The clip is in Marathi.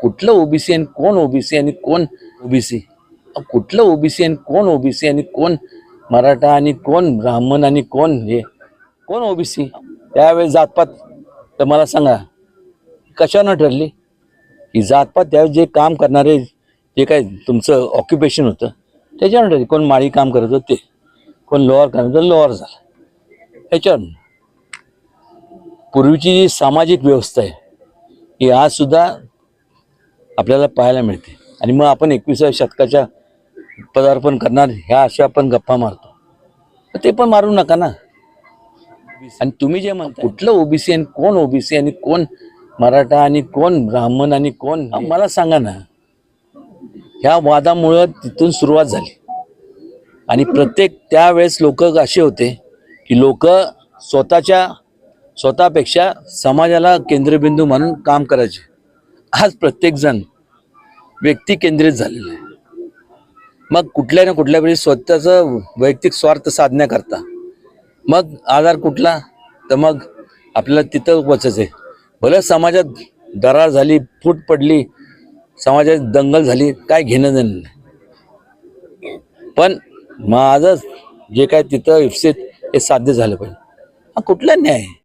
कुठलं ओबीसी आणि कोण ओबीसी आणि कोण ओबीसी? कुठलं ओबीसी आणि कोण ओबीसी आणि कोण मराठा आणि कोण ब्राह्मण आणि कोण हे? कोण ओबीसी? त्यावेळेस जातपात तर मला सांगा कशानं ठरली? ही जातपात त्यावेळेस जे काम करणारे जे काय तुमचं ऑक्युपेशन होतं त्याच्यावर ठरली. कोण माळी काम करत होते कोण लोअर करत होतं लोअर झालं. ह्याच्यावर पूर्वीची जी सामाजिक व्यवस्था आहे ही आज सुद्धा आपल्याला पाहायला मिळते. आणि मग आपण एकविसाव्या शतकाच्या पदार्पण करणार ह्या अशा आपण गप्पा मारतो. ते पण मारू नका ना. आणि तुम्ही जे म्हणता कुठलं ओबीसी आणि कोण ओबीसी आणि कोण मराठा आणि कोण ब्राह्मण आणि कोण मला सांगा ना. ह्या वादामुळं तिथून सुरुवात झाली. आणि प्रत्येक त्यावेळेस लोक असे होते की लोक स्वतःच्या स्वतःपेक्षा समाजाला केंद्रबिंदू म्हणून काम करायचे. आज प्रत्येकजण व्यक्ती केंद्रित झालेलं आहे. मग कुठल्या ना कुठल्या वेळी स्वतःचं वैयक्तिक स्वार्थ साधण्याकरता मग आधार कुठला? तर मग आपल्याला तिथं पोचायचं आहे भलं समाजात दरार झाली फूट पडली समाजात दंगल झाली काय घेणं देणं नाही. पण माझं जे काय तिथं इप्सित हे साध्य झालं पाहिजे. हा कुठला न्याय?